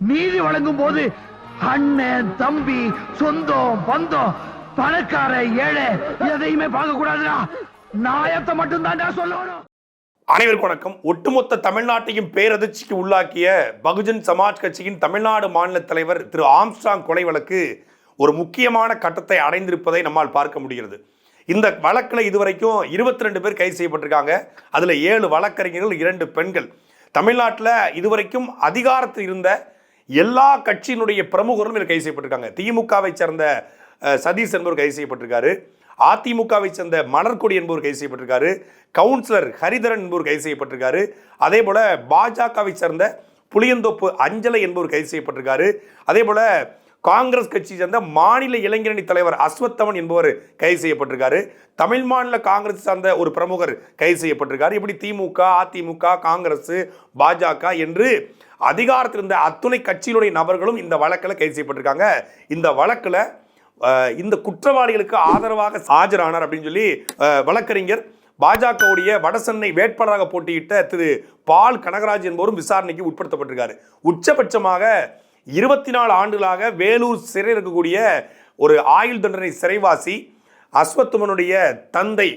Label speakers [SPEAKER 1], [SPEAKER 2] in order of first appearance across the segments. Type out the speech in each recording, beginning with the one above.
[SPEAKER 1] நீதி வழங்கும் போது அண்ணன் தம்பி சொந்தம் பந்தம் பணக்கார ஏழை எதையுமே பார்க்க கூடாதுடா நாயத்தை மட்டும் தான்டா சொல்லணும்.
[SPEAKER 2] அனைவருக்கும் வணக்கம். ஒட்டுமொத்த தமிழ்நாட்டையும் பேரதிர்ச்சிக்கு உள்ளாக்கிய பகுஜன் சமாஜ் கட்சியின் தமிழ்நாடு மாநில தலைவர் திரு ஆம்ஸ்டாங் கொலை வழக்கு ஒரு முக்கியமான கட்டத்தை அடைந்திருப்பதை நம்மால் பார்க்க முடிகிறது. இந்த வழக்கில் இதுவரைக்கும் இருபத்தி ரெண்டு பேர் கைது செய்யப்பட்டிருக்காங்க. அதில் ஏழு வழக்கறிஞர்கள் இரண்டு பெண்கள். தமிழ்நாட்டில் இதுவரைக்கும் அதிகாரத்தில் இருந்த எல்லா கட்சியினுடைய பிரமுகரும் இதில் கைது செய்யப்பட்டிருக்காங்க. திமுகவை சேர்ந்த சதீஷ் என்பவர் கைது செய்யப்பட்டிருக்காரு. அதிமுகவை சேர்ந்த மலர்கொடி என்பவர் கைது செய்யப்பட்டிருக்காரு. கவுன்சிலர் ஹரிதரன் என்பவர் கைது செய்யப்பட்டிருக்காரு. அதே போல பாஜகவை சேர்ந்த புளியந்தோப்பு அஞ்சலை என்பவர் கைது செய்யப்பட்டிருக்காரு. அதே போல காங்கிரஸ் கட்சியை சேர்ந்த மாநில இளைஞரணி தலைவர் அஸ்வத்தமன் என்பவர் கைது செய்யப்பட்டிருக்காரு. தமிழ் மாநில காங்கிரஸ் சார்ந்த ஒரு பிரமுகர் கைது செய்யப்பட்டிருக்காரு. இப்படி திமுக அதிமுக காங்கிரஸ் பாஜக என்று அதிகாரத்தில் இருந்த அத்துணை கட்சியினுடைய நபர்களும் இந்த வழக்கில் கைது செய்யப்பட்டிருக்காங்க. இந்த வழக்கில் இந்த குற்றவாளிகளுக்கு ஆதரவாக ஆஜரானார் அப்படின்னு சொல்லி வழக்கறிஞர் பாஜகவுடைய வடசென்னை வேட்பாளராக போட்டியிட்ட திரு பால் கனகராஜ் என்பவரும் விசாரணைக்கு உட்படுத்தப்பட்டிருக்காரு. உச்சபட்சமாக இருபத்தி நாலு ஆண்டுகளாக வேலூர் சிறையில் இருக்கக்கூடிய ஒரு ஆயுள் தண்டனை சிறைவாசி அஸ்வத்துமனுடைய தந்தை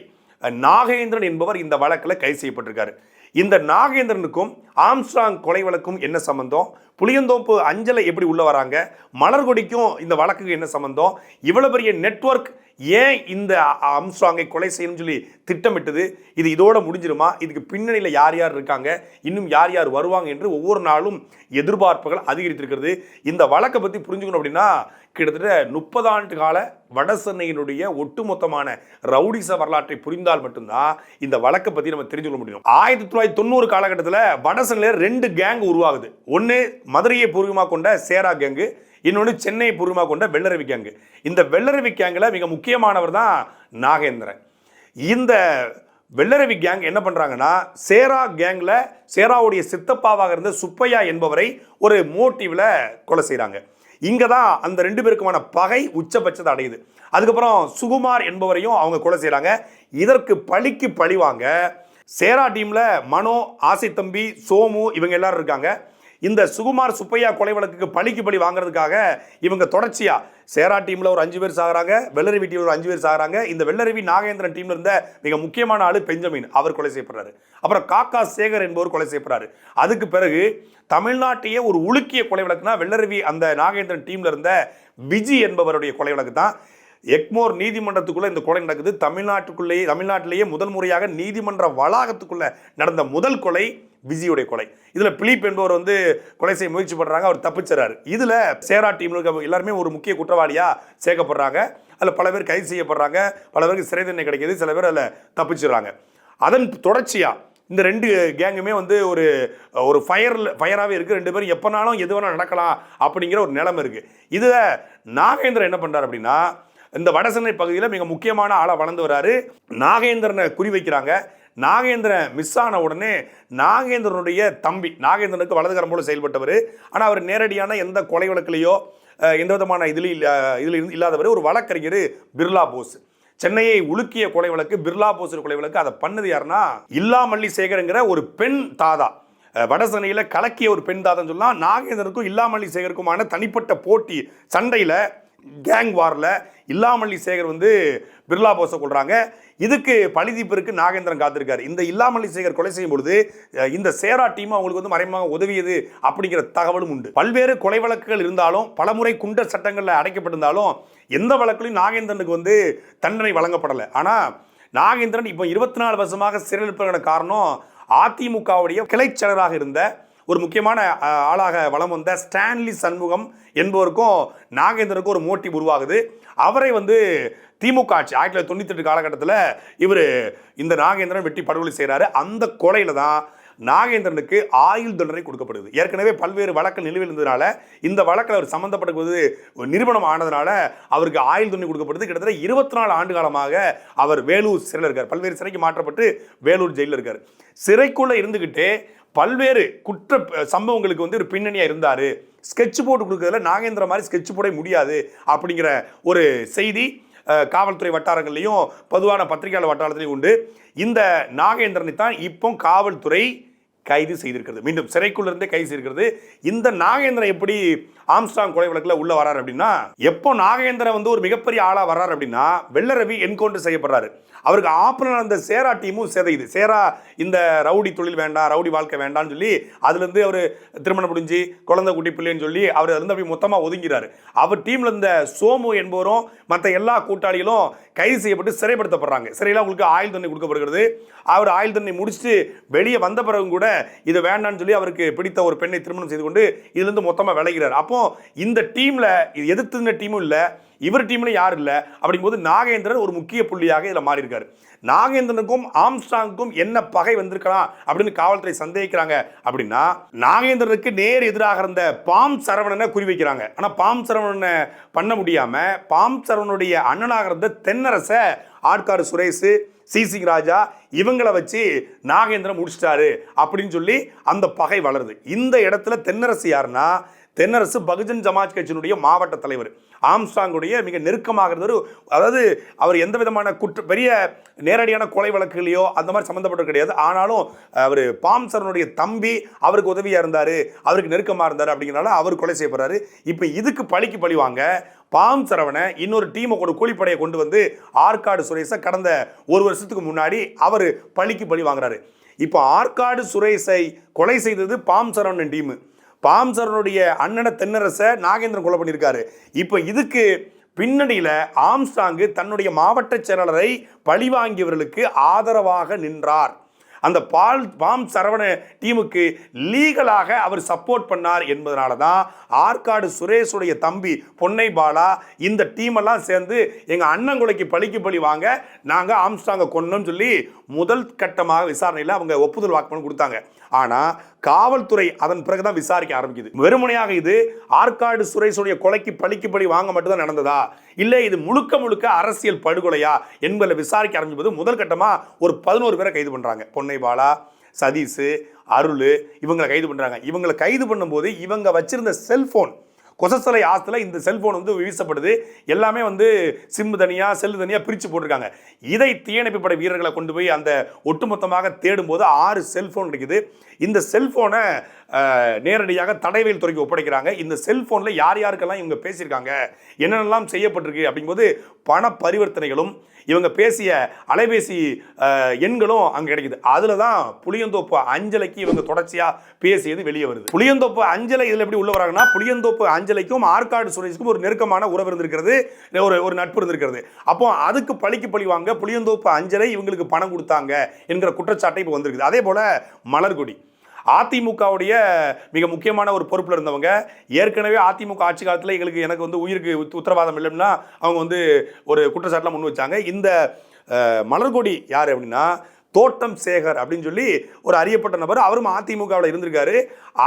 [SPEAKER 2] நாகேந்திரன் என்பவர் இந்த வழக்கில் கைது செய்யப்பட்டிருக்காரு. இந்த நாகேந்திரனுக்கும் ஆம்ஸ்ட்ராங் கொலை வழக்கும் என்ன சம்பந்தம்? புளியந்தோப்பு அஞ்சலை எப்படி உள்ள வராங்க? மலர்கொடிக்கும் இந்த வழக்குக்கு என்ன சம்பந்தம்? இவ்வளவு பெரிய நெட்வொர்க் ஏன் இந்த ஆம்ஸ்ட்ராங்கை கொலை செய்யணும்னு சொல்லி திட்டமிட்டது? இது இதோட முடிஞ்சிருமா? இதுக்கு பின்னணியில் யார் யார் இருக்காங்க? இன்னும் யார் யார் வருவாங்க என்று ஒவ்வொரு நாளும் எதிர்பார்ப்புகள் அதிகரித்திருக்கிறது. இந்த வழக்கை பற்றி புரிஞ்சுக்கணும் அப்படின்னா கிட்டத்தட்ட முப்பது ஆண்டு கால வடசென்னையினுடைய ஒட்டுமொத்தமான ரவுடிச வரலாற்றை புரிந்தால் மட்டும்தான் இந்த வழக்கை பற்றி நம்ம தெரிஞ்சுக்க முடியும். ஆயிரத்தி தொள்ளாயிரத்தி தொண்ணூறு காலகட்டத்தில் வடசென்னையில் ரெண்டு கேங் உருவாகுது. ஒன்று மதுரையை பூர்வமாக கொண்ட சேரா கேங்கு இன்னொன்று சென்னையை பூர்வமாக கொண்ட வெள்ளரவி கேங்கு இந்த வெள்ளரவி கேங்கில் மிக முக்கியமானவர் தான் நாகேந்திரன். இந்த வெள்ளரவி கேங் என்ன பண்ணுறாங்கன்னா சேரா கேங்கில் சேராவுடைய சித்தப்பாவாக இருந்த சுப்பையா என்பவரை ஒரு மோட்டிவில் கொலை செய்கிறாங்க இங்கே தான் அந்த ரெண்டு பேருக்குமான பகை உச்சபட்சத்தை அடையுது. அதுக்கப்புறம் சுகுமார் என்பவரையும் அவங்க கொலை செய்கிறாங்க இதற்கு பழிக்கு பழிவாங்க. சேரா டீமில் மனோ ஆசை தம்பி சோமு இவங்க எல்லாரும் இருக்காங்க. இந்த சுகுமார் சுப்பையா கொலை வழக்குக்கு பழிக்கு பழி வாங்குறதுக்காக இவங்க தொடர்ச்சியா சேரா டீம்ல ஒரு அஞ்சு பேர் சாகிறாங்க வெள்ளரவி டீம்ல ஒரு அஞ்சு பேர் சாகிறாங்க. இந்த வெள்ளரவி நாகேந்திரன் டீம்ல இருந்த மிக முக்கியமான ஆளு பெஞ்சமின். அவர் கொலை செய்யப்படுறாரு. அப்புறம் காக்கா சேகர் என்பவர் கொலை செய்யப்படுறாரு. அதுக்கு பிறகு தமிழ்நாட்டையே ஒரு உலுக்கிய கொலை வழக்குனா வெள்ளரவி அந்த நாகேந்திரன் டீம்ல இருந்த விஜி என்பவருடைய கொலை வழக்கு தான். எக்மோர் நீதிமன்றத்துக்குள்ள இந்த கொலை நடக்குது. தமிழ்நாட்டுக்குள்ளேயே தமிழ்நாட்டிலேயே முதல் முறையாக நீதிமன்ற வளாகத்துக்குள்ள நடந்த முதல் கொலை விஜியுடைய கொலை. இதில் பிலிப் என்பவர் வந்து கொலை செய்ய முயற்சி பண்ணுறாங்க அவர் தப்பிச்சிடறாரு. இதில் சேரா டீம்ல எல்லாருமே ஒரு முக்கிய குற்றவாளியாக சேர்க்கப்படுறாங்க. அதில் பல பேர் கைது செய்யப்படுறாங்க. பல பேருக்கு சிறை தண்டனை கிடைக்கிது. சில பேர் அதில் தப்பிச்சிடுறாங்க. அதன் தொடர்ச்சியாக இந்த ரெண்டு கேங்குமே வந்து ஒரு ஒரு ஃபயரில் ஃபயராகவே இருக்குது ரெண்டு பேரும் எப்போனாலும் எது வேணால் நடக்கலாம் அப்படிங்கிற ஒரு நிலைமை இருக்குது இதில் நாகேந்திரன் என்ன பண்ணுறாரு அப்படின்னா இந்த வடசென்னை பகுதியில் மிக முக்கியமான ஆளாக வளர்ந்து வராரு. நாகேந்திரனை குறி வைக்கிறாங்க நாகேந்திரன் மிஸ் ஆன உடனே நாகேந்திரனுடைய தம்பி நாகேந்திரனுக்கு வலதுகரம் போல செயல்பட்டவர். ஆனால் அவர் நேரடியான எந்த கொலை வழக்கிலேயோ எந்த விதமான இதில் இதில் இல்லாதவர் ஒரு வழக்கறிஞர் பிர்லா போஸ். சென்னையை உலுக்கிய கொலை வழக்கு பிர்லா போஸ் கொலை வழக்கு அதை பண்ணது யாருன்னா இல்லாமல்லி சேகருங்கிற ஒரு பெண் தாதா. வடசனையில் கலக்கிய ஒரு பெண் தாதான்னு சொல்லலாம் நாகேந்திரனுக்கும் இல்லாமல்லி சேகருக்குமான தனிப்பட்ட போட்டி சண்டையில் கேங் வாரில் இல்லாமல்லி சேகர் வந்து பிர்லா போஸை கொள்கிறாங்க இதுக்கு பழிதீப்பிற்கு நாகேந்திரன் காத்திருக்காரு. இந்த இல்லாமல்லி சேகர் கொலை செய்யும் பொழுது இந்த சேரா டீம் அவங்களுக்கு வந்து மறைமுகமாக உதவியது அப்படிங்கிற தகவலும் உண்டு. பல்வேறு கொலை வழக்குகள் இருந்தாலும் பலமுறை குண்டர் சட்டங்களில் அடைக்கப்பட்டிருந்தாலும் எந்த வழக்குலையும் நாகேந்திரனுக்கு வந்து தண்டனை வழங்கப்படலை. ஆனால் நாகேந்திரன் இப்போ இருபத்தி நாலு வருஷமாக சிறையில் காரணம் அதிமுகவுடைய கிளைச் செயலராக இருந்த ஒரு முக்கியமான ஆளாக வளம் வந்த ஸ்டான்லி சண்முகம் என்பவருக்கும் நாகேந்திரனுக்கும் ஒரு மோட்டிவ் உருவாகுது. அவரை வந்து திமுக ஆட்சி ஆயிரத்தி தொள்ளாயிரத்தி தொண்ணூத்தி எட்டு காலகட்டத்தில் இவர் இந்த நாகேந்திரன் வெட்டி படுகொலை செய்கிறாரு அந்த கொலையில் தான் நாகேந்திரனுக்கு ஆயுள் தண்டனை கொடுக்கப்படுது. ஏற்கனவே பல்வேறு வழக்கு நிலுவையில் இருந்ததுனால இந்த வழக்கில் அவர் சம்பந்தப்படுவது ஒரு நிறுவனம் ஆனதுனால அவருக்கு ஆயுள் தண்டனை கொடுக்கப்படுது. கிட்டத்தட்ட இருபத்தி நாலு ஆண்டு காலமாக அவர் வேலூர் சிறையில் இருக்கார். பல்வேறு சிறைக்கு மாற்றப்பட்டு வேலூர் ஜெயிலில் இருக்கார். சிறைக்குள்ளே இருந்துக்கிட்டே பல்வேறு குற்ற சம்பவங்களுக்கு வந்து ஒரு பின்னணியாக இருந்தார். ஸ்கெட்ச் போட்டு கொடுக்கறதுல நாகேந்திர மாதிரி ஸ்கெட்ச் போட முடியாது அப்படிங்கிற ஒரு செய்தி காவல்துறை வட்டாரங்கள்லையும் பொதுவான பத்திரிகையாளர் வட்டாரத்திலையும் உண்டு. இந்த நாகேந்திரனை தான் இப்போ காவல்துறை கைது செய்திருக்கிறது. மீண்டும் சிறைக்குள்ள இருந்தே கைது செய்திருக்கிறது. இந்த நாகேந்திரன் எப்படி ஆம்ஸ்டாங் கொலை வழக்கில் உள்ள வராரு அப்படின்னா எப்போ நாகேந்திரன் வந்து ஒரு மிகப்பெரிய ஆளா வர்றாரு அப்படின்னா வெள்ளரவி என்கவுண்டர் செய்யப்படுறாரு. அவருக்கு ஆப்பனர் அந்த சேரா டீமும் சிதையுது சேரா இந்த ரவுடி தொழில் வேண்டாம் ரவுடி வாழ்க்கை வேண்டாம்னு சொல்லி அதுலேருந்து அவர் திருமணம் முடிஞ்சு குழந்தை குட்டி பிள்ளைன்னு சொல்லி அவர் அதுலேருந்து அப்படி மொத்தமாக ஒதுங்கிறாரு. அவர் டீமில் இருந்த சோமு என்பவரும் மற்ற எல்லா கூட்டாளிகளும் கைது செய்யப்பட்டு சிறைப்படுத்தப்படுறாங்க. சிறையில் அவங்களுக்கு ஆயுள் தண்ணி கொடுக்கப்படுகிறது. அவர் ஆயுள் தண்ணி முடிச்சுட்டு வெளியே வந்த பிறகும் கூட இது வேண்டாம்னு சொல்லி அவருக்கு பிடித்த ஒரு பெண்ணை திருமணம் செய்து கொண்டு இதுலேருந்து மொத்தமாக விளைகிறார் அப்போ இந்த டீமில் எதிர்த்து இந்த டீமும் இல்லை இவர் டீமில் யாரும் இல்லை அப்படிங்கும்போது நாகேந்திரன் ஒரு முக்கிய புள்ளியாக இதில் மாறியிருக்காரு. நாகேந்திரனுக்கும் ஆம்ஸ்டாங்குக்கும் என்ன பகை வந்திருக்கலாம் அப்படின்னு காவல்துறை சந்தேகிக்கிறாங்க அப்படின்னா நாகேந்திரனுக்கு நேர் எதிராக இருந்த பாம் சரவணனை குறிவைக்கிறாங்க. ஆனால் பாம் சரவணனை பண்ண முடியாமல் பாம் சரவணனுடைய அண்ணனாக இருந்த தென்னரசை ஆட்காரு சுரேஷ் சிசிங் ராஜா இவங்களை வச்சு நாகேந்திரன் முடிச்சிட்டாரு அப்படின்னு சொல்லி அந்த பகை வளருது. இந்த இடத்துல தென்னரசு யாருன்னா தென்னரசு பகுஜன் சமாஜ் கட்சியினுடைய மாவட்ட தலைவர். ஆம்ஸ்டாங்குடைய மிக நெருக்கமாக இருந்தவர். அதாவது அவர் எந்த விதமான குற்ற பெரிய நேரடியான கொலை வழக்குகளையோ அந்த மாதிரி சம்மந்தப்பட்டது கிடையாது. ஆனாலும் அவர் பாம்சரனுடைய தம்பி அவருக்கு உதவியாக இருந்தார். அவருக்கு நெருக்கமாக இருந்தார் அப்படிங்கிறனால அவர் கொலை செய்யப்படுறாரு இப்போ இதுக்கு பழிக்கு பழி வாங்க பாம் சரவணை இன்னொரு டீமை கூட கூலிப்படையை கொண்டு வந்து ஆற்காடு சுரேஷை கடந்த ஒரு வருஷத்துக்கு முன்னாடி அவர் பழிக்கு பழி வாங்குறாரு. இப்போ ஆற்காடு சுரேஷை கொலை செய்தது பாம் சரவணன் டீமு. பாம்சரனுடைய அண்ணனை தென்னரசை நாகேந்திரன் கொலை பண்ணியிருக்காரு. இப்போ இதுக்கு பின்னணியில் ஆம்ஸ்டாங்கு தன்னுடைய மாவட்ட செயலாளரை பழிவாங்கியவர்களுக்கு ஆதரவாக நின்றார். அந்த பால் பாம் சரவண டீமுக்கு லீகலாக அவர் சப்போர்ட் பண்ணார் என்பதனால தான் ஆற்காடு சுரேஷுடைய தம்பி பொன்னை பாலா இந்த டீமெல்லாம் சேர்ந்து எங்கள் அண்ணங்குலைக்கு பழிக்கு பழி வாங்க நாங்கள் ஆம்ஸ்டாங்கை கொன்னோம்னு சொல்லி முதல் கட்டமாக விசாரணையில் அவங்க ஒப்புதல் வாக்குமூலம் கொடுத்தாங்க. ஆனால் காவல்துறை அதன் பிறகு தான் விசாரிக்க ஆரம்பிக்குது. வெறுமனையாக இது ஆற்காடு சுரேஷுடைய கொலைக்கு பழிக்கு பழி வாங்க மட்டும்தான் நடந்ததா? இல்லை இது முழுக்க முழுக்க அரசியல் படுகொலையா என்பதை விசாரிக்க ஆரம்பிப்பது முதல் கட்டமாக ஒரு பதினோரு பேரை கைது பண்ணுறாங்க பொன்னை பாலா சதீஷ் அருள் இவங்களை கைது பண்ணுறாங்க இவங்களை கைது பண்ணும்போது இவங்க வச்சிருந்த செல்ஃபோன் கொசசலை ஆஸ்தில் இந்த செல்ஃபோன் வந்து வீசப்படுது. எல்லாமே வந்து சிம்மு தனியாக செல்லு தனியாக பிரித்து போட்டிருக்காங்க. இதை தீயணைப்பு படை வீரர்களை கொண்டு போய் அந்த ஒட்டுமொத்தமாக தேடும்போது ஆறு செல்ஃபோன் கிடைக்குது இந்த செல்ஃபோனை நேரடியாக தடைவேல் துறைக்கு ஒப்படைக்கிறாங்க. இந்த செல்போனில் யார் யாருக்கெல்லாம் இவங்க பேசியிருக்காங்க? என்னென்னலாம் செய்யப்பட்டிருக்கு அப்படிங்கும்போது பண பரிவர்த்தனைகளும் இவங்க பேசிய அலைபேசி எண்களும் அங்கே கிடைக்குது. அதில் தான் புளியந்தோப்பு அஞ்சலைக்கு இவங்க தொடர்ச்சியாக பேசியது வெளியே வருது. புளியந்தோப்பு அஞ்சலை இதில் எப்படி உள்ள வராங்கன்னா புளியந்தோப்பு அஞ்சலைக்கும் ஆற்காடு சுரேஷுக்கும் ஒரு நெருக்கமான உறவு இருந்திருக்கிறது ஒரு ஒரு நட்பு இருந்திருக்கிறது. அப்போ அதுக்கு பழிக்கு பழி வாங்க புளியந்தோப்பு அஞ்சலை இவங்களுக்கு பணம் கொடுத்தாங்க என்கிற குற்றச்சாட்டை இப்போ வந்திருக்குது. அதே போல் மலர்கொடி. அதிமுகவுடைய மிக முக்கியமான ஒரு பொறுப்பில் இருந்தவங்க ஏற்கனவே அதிமுக ஆட்சி காலத்தில் எங்களுக்கு எனக்கு வந்து உயிருக்கு உத்- உத்தரவாதம் இல்லைன்னா அவங்க வந்து ஒரு குற்றச்சாட்டுலாம் முன் வச்சாங்க. இந்த மலர்கொடி யார் அப்படின்னா தோட்டம் சேகர் அப்படின்னு சொல்லி ஒரு அறியப்பட்ட நபர். அவரும் அதிமுகவில் இருந்திருக்காரு.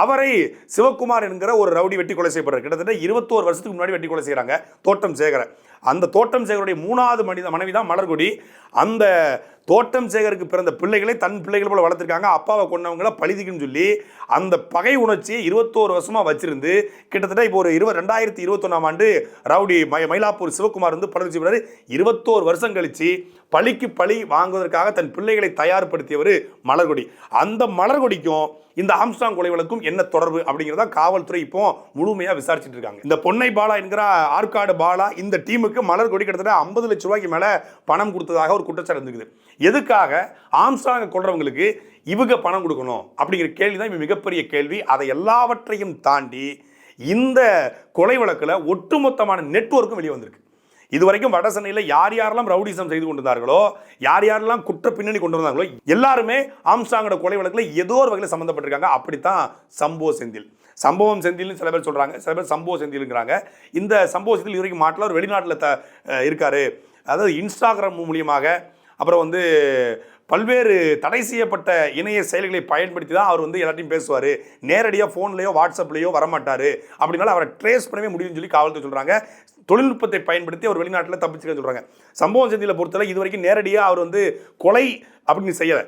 [SPEAKER 2] அவரை சிவகுமார் என்கிற ஒரு ரவுடி வெட்டி கொலை செய்யப்படுறார். கிட்டத்தட்ட இருபத்தோரு வருஷத்துக்கு முன்னாடி வெட்டி கொலை செய்கிறாங்க தோட்டம் சேகரை. அந்த தோட்டம் சேகருடைய மூணாவது மனித மனைவி தான் மலர்கொடி. அந்த தோட்டம் சேகருக்கு பிறந்த பிள்ளைகளை தன் பிள்ளைகள் போல வளர்த்துருக்காங்க. அப்பாவை கொண்டவங்கள பழிதிக்குன்னு சொல்லி அந்த பகை உணர்ச்சியை இருபத்தோரு வருஷமாக வச்சிருந்து கிட்டத்தட்ட இப்போ ஒரு இருபது ரெண்டாயிரத்தி இருபத்தொன்னாம் ஆண்டு ரவுடி மயிலாப்பூர் சிவகுமார் வந்து படுத்து செய்வார் இருபத்தோரு வருஷம் கழிச்சு பழிக்கு பழி வாங்குவதற்காக தன் பிள்ளைகளை தயார்படுத்தியவர் மலர்கொடி. அந்த மலர்கொடிக்கும் இந்த ஆம்ஸ்டாங் கொலை வழக்கும் என்ன தொடர்பு அப்படிங்கிறத காவல்துறை இப்போ முழுமையாக விசாரிச்சுட்டு இருக்காங்க. இந்த பொன்னை பாலா என்கிற ஆற்காடு பாலா இந்த டீமுக்கு மலர் கொடி கிட்டத்தட்ட ஐம்பது லட்ச ரூபாய்க்கு மேலே பணம் கொடுத்ததாக ஒரு குற்றச்சாட்டு இருந்துக்குது. எதுக்காக ஆம்ஸ்டாங்கை கொள்றவங்களுக்கு இவங்க பணம் கொடுக்கணும் அப்படிங்கிற கேள்வி தான் மிகப்பெரிய கேள்வி. அதை எல்லாவற்றையும் தாண்டி இந்த கொலை வழக்கில் ஒட்டுமொத்தமான நெட்வொர்க்கும் வெளியே வந்திருக்கு. இதுவரைக்கும் வட சென்னையில் யார் யாரெல்லாம் ரவுடிசம் செய்து கொண்டிருந்தார்களோ யார் யாரெல்லாம் குற்ற பின்னணி கொண்டு வந்தாங்களோ எல்லாருமே ஆம்ஸ்டாங்கோட கொலை வழக்கில் ஏதோ ஒரு வகையில் சம்மந்தப்பட்டிருக்காங்க அப்படித்தான் சம்போ செந்தில். சம்பவம் செந்தில்னு சில பேர் சொல்கிறாங்க சில பேர் சம்பவ செந்தில்ங்கிறாங்க. இந்த சம்பவ செந்தில் இவரைக்கும் மாட்டில் ஒரு வெளிநாட்டில் த இருக்கார். அதாவது இன்ஸ்டாகிராம் மூலியமாக அப்புறம் வந்து பல்வேறு தடை செய்யப்பட்ட இணைய செயல்களை பயன்படுத்தி தான் அவர் வந்து எல்லாத்தையும் பேசுவார். நேரடியாக ஃபோன்லேயோ வாட்ஸ்அப்லேயோ வரமாட்டார். அப்படினால அவரை ட்ரேஸ் பண்ணவே முடியும்னு சொல்லி காவல்துறை சொல்கிறாங்க தொழில்நுட்பத்தை பயன்படுத்தி அவர் வெளிநாட்டில் தப்பிச்சுக்கன்னு சொல்கிறாங்க சம்பவம் செந்தியில் பொறுத்தவரை இது வரைக்கும் நேரடியாக அவர் வந்து கொலை அப்படின்னு செய்யலை.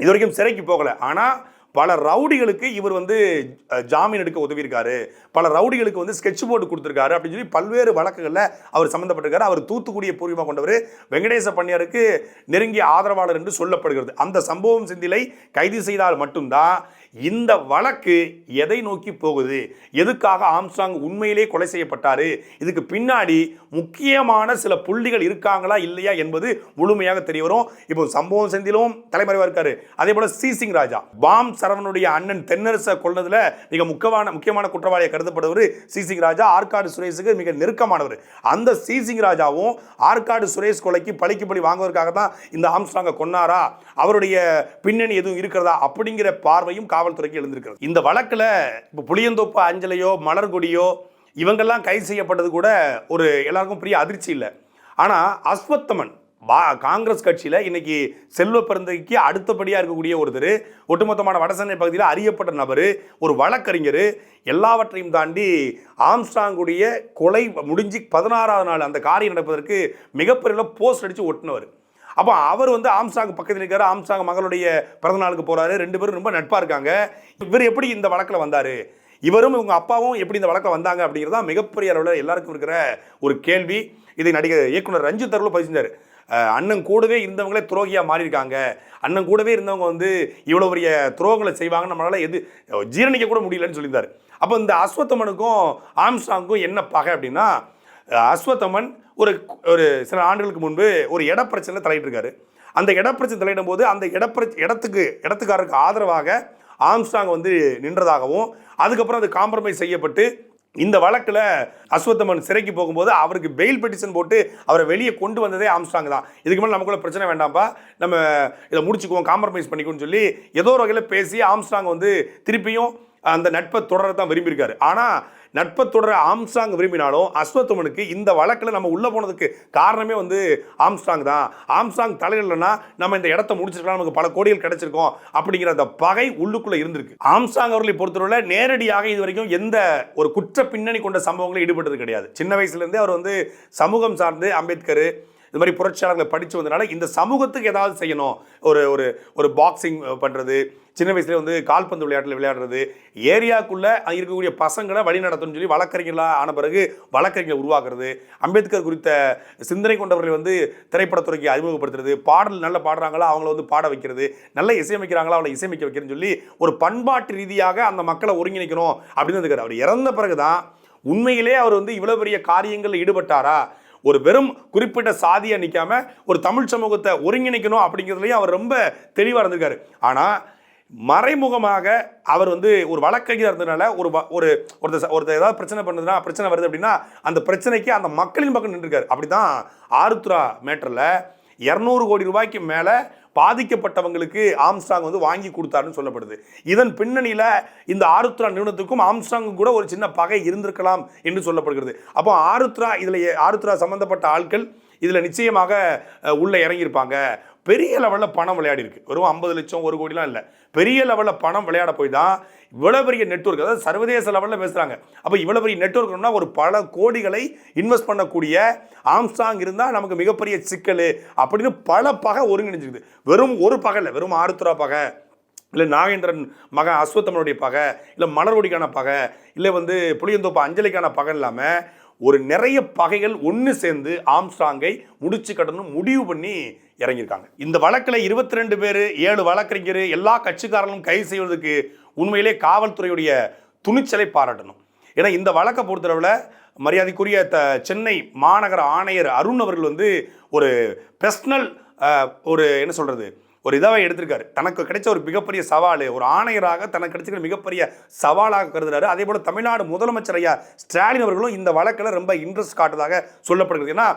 [SPEAKER 2] இது வரைக்கும் சிறைக்கு போகலை. ஆனால் பல ரவுடிகளுக்கு இவர் வந்து ஜாமீன் எடுக்க உதவியிருக்காரு. பல ரவுடிகளுக்கு வந்து ஸ்கெட்ச் போர்டு கொடுத்துருக்காரு அப்படின்னு சொல்லி பல்வேறு வழக்குகளில் அவர் சம்மந்தப்பட்டிருக்காரு அவர் தூத்துக்குடியை பூர்வமாக கொண்டவர் வெங்கடேச பண்ணியாருக்கு நெருங்கிய ஆதரவாளர் என்று சொல்லப்படுகிறது. அந்த சம்பவம் சிந்திலை கைது செய்தால் மட்டும்தான் இந்த வழக்கு எதை நோக்கி போகுது? எதுக்காக ஆம்ஸ்டாங் உண்மையிலே கொலை செய்யப்பட்டார்? இதுக்கு பின்னாடி முக்கியமான சில புள்ளிகள் இருக்காங்களா இல்லையா என்பது முழுமையாக தெரிய வரும். இப்போ சம்பவம் செந்திலும் தலைமறைவாக இருக்காரு. அதே போல சிங் ராஜா பாம் சரவனுடைய அண்ணன் தென்னரசை கொள்றதுல மிக முக்கியமான முக்கியமான குற்றவாளியை கருதப்படுவர் சிங் ராஜா. ஆற்காடு சுரேஷுக்கு மிக நெருக்கமானவர். அந்த சி சிங் ராஜாவும் ஆற்காடு சுரேஷ் கொலைக்கு பழிக்கு பழி வாங்குவதற்காக தான் இந்த ஆம்ஸ்டாங்கை கொன்னாரா? அவருடைய பின்னணி எதுவும் இருக்கிறதா? அப்படிங்கிற பார்வையும் காவல்துறைக்கு எழுந்திருக்கிறது. இந்த வழக்கில் இப்போ புளியந்தோப்பு அஞ்சலையோ மலர்கொடியோ இவங்கெல்லாம் கைது செய்யப்பட்டது கூட ஒரு எல்லாருக்கும் பெரிய அதிர்ச்சி இல்லை. ஆனால் அஸ்வத்தமன் பா காங்கிரஸ் கட்சியில் இன்னைக்கு செல்வ பிறந்தைக்கு அடுத்தபடியாக இருக்கக்கூடிய ஒருத்தர் ஒட்டுமொத்தமான வடசென்னை பகுதியில் அறியப்பட்ட நபர் ஒரு வழக்கறிஞர் எல்லாவற்றையும் தாண்டி ஆம்ஸ்டாங்குடைய கொலை முடிஞ்சு பதினாறாவது நாள் அந்த காரியம் நடப்பதற்கு மிகப்பெரிய போஸ்ட் அடித்து ஒட்டினவர். அப்போ அவர் வந்து ஆம்சாங் பக்கத்தில் இருக்காரு. ஆம்சாங் மகளுடைய பிறந்த நாளுக்கு போறாரு. ரெண்டு பேரும் ரொம்ப நட்பாக இருக்காங்க. இவர் எப்படி இந்த வழக்கில் வந்தார்? இவரும் இவங்க அப்பாவும் எப்படி இந்த வழக்கில் வந்தாங்க அப்படிங்கிறது தான் மிகப்பெரிய அளவில் எல்லாருக்கும் இருக்கிற ஒரு கேள்வி. இதை நடிகர் இயக்குனர் ரஞ்சித் தருவில் பதிச்சிருந்தார் அண்ணன் கூடவே இருந்தவங்களே துரோகியாக மாறியிருக்காங்க. அண்ணன் கூடவே இருந்தவங்க வந்து இவ்வளோ பெரிய துரோகங்களை செய்வாங்க நம்மளால் எது ஜீரணிக்க கூட முடியலன்னு சொல்லியிருந்தார். அப்போ இந்த அஸ்வத்தமனுக்கும் ஆம்ஸ்டாங்கும் என்ன பகை அப்படின்னா அஸ்வத்தமன் ஒரு ஒரு சில ஆண்டுகளுக்கு முன்பு ஒரு இட பிரச்சனை தலையிட்டிருக்காரு. அந்த இட பிரச்சனை தலையிடும் போது அந்த இடப்பிர இடத்துக்கு இடத்துக்காரருக்கு ஆதரவாக ஆம்ஸ்டாங் வந்து நின்றதாகவும் அதுக்கப்புறம் அது காம்ப்ரமைஸ் செய்யப்பட்டு இந்த வழக்கில் அஸ்வத்தமன் சிறைக்கு போகும்போது அவருக்கு பெயில் பெட்டிஷன் போட்டு அவரை வெளியே கொண்டு வந்ததே ஆம்ஸ்டாங் தான். இதுக்கு மேலே நமக்குள்ள பிரச்சனை வேண்டாம்ப்பா நம்ம இதை முடிச்சுக்குவோம் காம்ப்ரமைஸ் பண்ணிக்குவோம்னு சொல்லி ஏதோ ஒரு வகையில் பேசி ஆம்ஸ்டாங் வந்து திருப்பியும் அந்த நட்பை தொடர தான் விரும்பியிருக்காரு. ஆனால் நட்பை தொடர ஆம்ஸ்டாங் விரும்பினாலும் அஸ்வத்தமனுக்கு இந்த வழக்கில் நம்ம உள்ளே போனதுக்கு காரணமே வந்து ஆம்ஸ்டாங் தான். ஆம்ஸ்டாங் தலையிடலைன்னா நம்ம இந்த இடத்த முடிச்சிருக்கலாம் நமக்கு பல கோடிகள் கிடைச்சிருக்கோம் அப்படிங்கிற அந்த பகை உள்ளுக்குள்ளே இருந்திருக்கு. ஆம்ஸ்டாங் அவர்களை பொறுத்தவரை நேரடியாக இது வரைக்கும் எந்த ஒரு குற்ற பின்னணி கொண்ட சம்பவங்களும் ஈடுபட்டது கிடையாது. சின்ன வயசுலேருந்தே அவர் வந்து சமூகம் சார்ந்து அம்பேத்கர் இது மாதிரி புரட்சியாளர்களை படித்து வந்தனால இந்த சமூகத்துக்கு ஏதாவது செய்யணும். ஒரு ஒரு ஒரு பாக்ஸிங் பண்ணுறது சின்ன வயசுல வந்து கால்பந்து விளையாட்டில் விளையாடுறது. ஏரியாக்குள்ளே இருக்கக்கூடிய பசங்களை வழி நடத்தணும்னு சொல்லி வழக்கறிஞர்களாக ஆன பிறகு வழக்கறிஞர் உருவாக்குறது. அம்பேத்கர் குறித்த சிந்தனை கொண்டவர்களை வந்து திரைப்படத்துறைக்கு அறிமுகப்படுத்துறது. பாடல் நல்ல பாடுறாங்களா அவங்கள வந்து பாட வைக்கிறது. நல்ல இசையமைக்கிறாங்களா அவளை இசையமைக்க வைக்கிறேன்னு சொல்லி ஒரு பண்பாட்டு ரீதியாக அந்த மக்களை ஒருங்கிணைக்கணும் அப்படின்னு இருக்கார். அவர் இறந்த பிறகு தான் உண்மையிலே அவர் வந்து இவ்வளோ பெரிய காரியங்களில் ஈடுபட்டாரா? ஒரு வெறும் குறிப்பிட்ட சாதியை நிற்காம ஒரு தமிழ் சமூகத்தை ஒருங்கிணைக்கணும் அப்படிங்கிறதுலையும் அவர் ரொம்ப தெளிவாக இருந்திருக்காரு. ஆனால் மறைமுகமாக அவர் வந்து ஒரு வழக்கறிஞர் இருந்ததுனால ஒரு ஒரு ஒருத்தர் ஒருத்தர் ஏதாவது பிரச்சனை பண்ணுதுன்னா பிரச்சனை வருது அப்படின்னா அந்த பிரச்சனைக்கு அந்த மக்களின் பக்கம் நின்றுருக்காரு. அப்படி தான் ஆருத்ரா மேட்டரில் இரநூறு கோடி ரூபாய்க்கு மேலே பாதிக்கப்பட்டவங்களுக்கு ஆம்ஸ்டாங் வந்து வாங்கி கொடுத்தாருன்னு சொல்லப்படுது. இதன் பின்னணியில் இந்த ஆருத்ரா நிறுவனத்துக்கும் ஆம்ஸ்டாங் கூட ஒரு சின்ன பகை இருந்திருக்கலாம் என்று சொல்லப்படுகிறது. அப்போ ஆருத்ரா இதில் ஆருத்ரா சம்மந்தப்பட்ட ஆட்கள் இதில் நிச்சயமாக உள்ளே இறங்கியிருப்பாங்க. பெரிய லெவலில் பணம் விளையாடி இருக்கு வெறும் ஐம்பது லட்சம் ஒரு கோடிலாம் இல்லை. பெரிய லெவலில் பணம் விளையாட போய் தான் இவ்வளோ பெரிய நெட்வொர்க் அதாவது சர்வதேச லெவலில் பேசுகிறாங்க அப்போ இவ்வளோ பெரிய நெட்ஒர்க்னா ஒரு பல கோடிகளை இன்வெஸ்ட் பண்ணக்கூடிய ஆம்சாங் இருந்தால் நமக்கு மிகப்பெரிய சிக்கல் அப்படின்னு பல பகை ஒருங்கிணைஞ்சிருக்குது வெறும் ஒரு பகை இல்லை வெறும் ஆருத்ரா பகை இல்லை நாகேந்திரன் மகன் அஸ்வத்தமனுடைய பகை இல்லை மலர்வடிக்கான பகை இல்லை வந்து புளியந்தோப்பு அஞ்சலிக்கான பகை இல்லாமல் ஒரு நிறைய பகைகள் ஒன்று சேர்ந்து ஆம்ஸ்டாங்கை முடிச்சு கட்டணும் முடிவு பண்ணி இறங்கியிருக்காங்க. இந்த வழக்கில் இருபத்தி ரெண்டு பேர் ஏழு வழக்கறிஞர் எல்லா கட்சிக்காரர்களும் கைது செய்வதற்கு உண்மையிலே காவல்துறையுடைய துணிச்சலை பாராட்டணும். ஏன்னா இந்த வழக்கை பொறுத்தளவில் மரியாதைக்குரிய த சென்னை மாநகர ஆணையர் அருண் அவர்கள் வந்து ஒரு பர்சனல் ஒரு என்ன சொல்கிறது ஒரு இதாகவே எடுத்திருக்காரு. தனக்கு கிடைச்ச ஒரு மிகப்பெரிய சவால் ஒரு ஆணையராக தனக்கு கிடைச்சிக்கிற மிகப்பெரிய சவாலாக கருதுறாரு. அதே போல் தமிழ்நாடு முதலமைச்சர் ஐயா ஸ்டாலின் அவர்களும் இந்த வழக்கில் ரொம்ப இன்ட்ரெஸ்ட் காட்டுறதாக சொல்லப்படுகிறது. ஏன்னா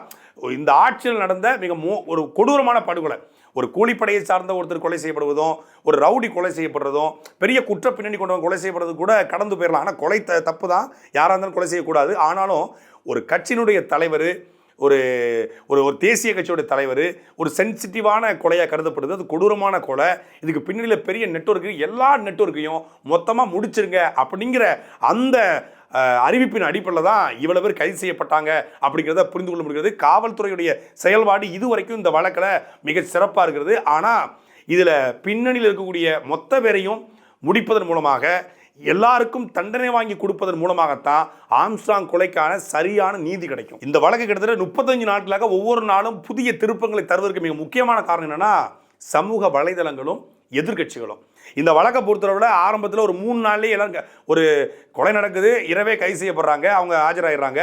[SPEAKER 2] இந்த ஆட்சியில் நடந்த மிக மோ ஒரு கொடூரமான படுகொலை. ஒரு கூலிப்படையை சார்ந்த ஒருத்தர் கொலை செய்யப்படுவதும் ஒரு ரவுடி கொலை செய்யப்படுறதும் பெரிய குற்ற பின்னணி கொண்டவங்க கொலை செய்யப்படுறது கூட கடந்து போயிடலாம். ஆனால் கொலை த தப்பு தான் யாராக இருந்தாலும் கொலை செய்யக்கூடாது. ஆனாலும் ஒரு கட்சியினுடைய தலைவர் ஒரு ஒரு ஒரு தேசிய கட்சியோட தலைவர் ஒரு சென்சிட்டிவான கொலையாக கருதப்படுது. அது கொடூரமான கொலை. இதுக்கு பின்னணியில் பெரிய நெட்வொர்க்கு எல்லா நெட்வொர்க்கையும் மொத்தமாக முடிச்சிருங்க அப்படிங்கிற அந்த அறிவிப்பின் அடிப்படையில் தான் இவ்வளவு பேர் கைது செய்யப்பட்டாங்க அப்படிங்கிறத புரிந்து கொள்ள முடிகிறது. காவல்துறையுடைய செயல்பாடு இதுவரைக்கும் இந்த வழக்கில் மிக சிறப்பாக இருக்கிறது. ஆனால் இதில் பின்னணியில் இருக்கக்கூடிய மொத்த பேரையும் முடிப்பதன் மூலமாக எல்லாருக்கும் தண்டனை வாங்கி கொடுப்பதன் மூலமாகத்தான் ஆம்ஸ்டாங் கொலைக்கான சரியான நீதி கிடைக்கும். இந்த வழக்கு கிட்டத்தட்ட முப்பத்தஞ்சு நாட்களாக ஒவ்வொரு நாளும் புதிய திருப்பங்களை தருவதற்கு மிக முக்கியமான காரணம் என்னன்னா சமூக வலைதளங்களும் எதிர்க்கட்சிகளும் இந்த வழக்கை பொறுத்தளவில் ஆரம்பத்தில் ஒரு மூணு நாள்லேயே எல்லாம் ஒரு கொலை நடக்குது இரவே கைது செய்யப்படுறாங்க அவங்க ஆஜராயிடுறாங்க.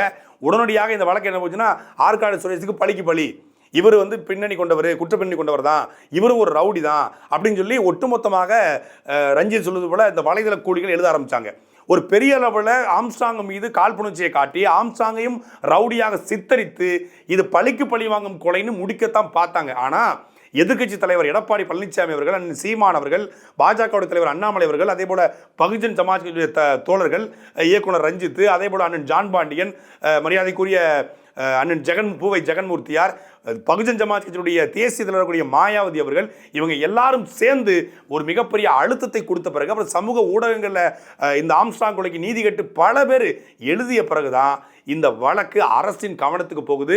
[SPEAKER 2] உடனடியாக இந்த வழக்கு என்ன போச்சுன்னா ஆற்காடு சுரேஷுக்கு பழிக்கு பழி. இவர் வந்து பின்னணி கொண்டவர் குற்ற பின்னணி கொண்டவர் தான் இவரும் ஒரு ரவுடி தான் அப்படின்னு சொல்லி ஒட்டுமொத்தமாக ரஞ்சித் சொல்வது போல் இந்த வலைதள கூலிகள் எழுத ஆரம்பித்தாங்க ஒரு பெரிய அளவில் ஆம்ஸ்டாங் மீது காழ்ப்புணர்ச்சியை காட்டி ஆம்ஸ்டாங்கையும் ரவுடியாக சித்தரித்து இது பழிக்கு பழி வாங்கும் கொலைன்னு முடிக்கத்தான் பார்த்தாங்க. ஆனால் எதிர்க்கட்சி தலைவர் எடப்பாடி பழனிசாமி அவர்கள் அண்ணன் சீமான் அவர்கள் பாஜகவுடைய தலைவர் அண்ணாமலை அவர்கள் அதே போல பகுஜன் சமாஜ் த- தோழர்கள் இயக்குனர் ரஞ்சித் அதே போல் அண்ணன் ஜான் பாண்டியன் மரியாதைக்குரிய அண்ணன் ஜெகன் பூவை ஜெகன்மூர்த்தியார் பகுஜன் சமாஜ் கட்சியுடைய தேசிய தலைவர்களுடைய மாயாவதி அவர்கள் இவங்க எல்லாரும் சேர்ந்து ஒரு மிகப்பெரிய அழுத்தத்தை கொடுத்த பிறகு அப்புறம் சமூக ஊடகங்களில் இந்த ஆம்ஸ்டாங் கொலைக்கு நீதி கட்டு பல பேர் எழுதிய பிறகுதான் இந்த வழக்கு அரசின் கவனத்துக்கு போகுது.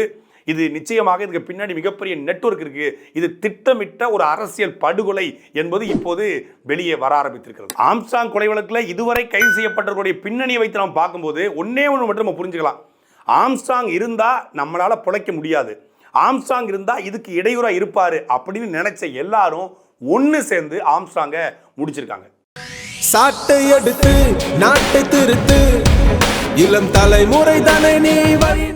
[SPEAKER 2] இது நிச்சயமாக இதுக்கு பின்னாடி மிகப்பெரிய நெட்வொர்க் இருக்கு. இது திட்டமிட்ட ஒரு அரசியல் படுகொலை என்பது இப்போது வெளியே வர ஆரம்பித்திருக்கிறது. ஆம்ஸ்டாங் கொலை வழக்கில் இதுவரை கைது செய்யப்பட்டவர்களுடைய பின்னணியை வைத்து நாம் பார்க்கும்போது ஒன்னே ஒன்று மட்டும் நம்ம புரிஞ்சுக்கலாம். ஆம்ஸ்டாங் இருந்தா நம்மளால பிழைக்க முடியாது. ஆம்ஸ்டாங் இருந்தால் இதுக்கு இடையூறா இருப்பார் அப்படின்னு நினைச்ச எல்லாரும் ஒன்று சேர்ந்து ஆம்ஸ்டாங்கை முடிச்சிருக்காங்க.
[SPEAKER 3] சாட்டை எடுத்து நாட்டை திருத்து இளம் தலைமுறை தானே நீ வழி